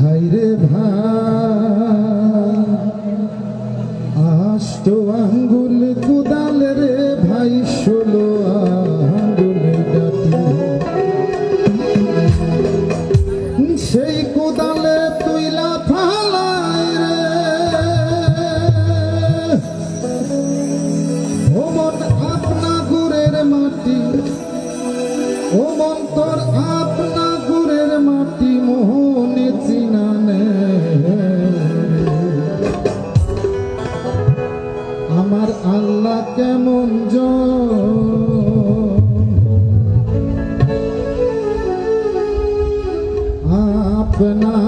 ভাইরে ভাই। আষ্ট আঙ্গুল কুদাল রে ভাই, ষোলো আঙ্গুল সেই কোদালে তুইলা ফালাই রে। ওমন আপনা গুরের মাটি ওমন তোর আপনা But now.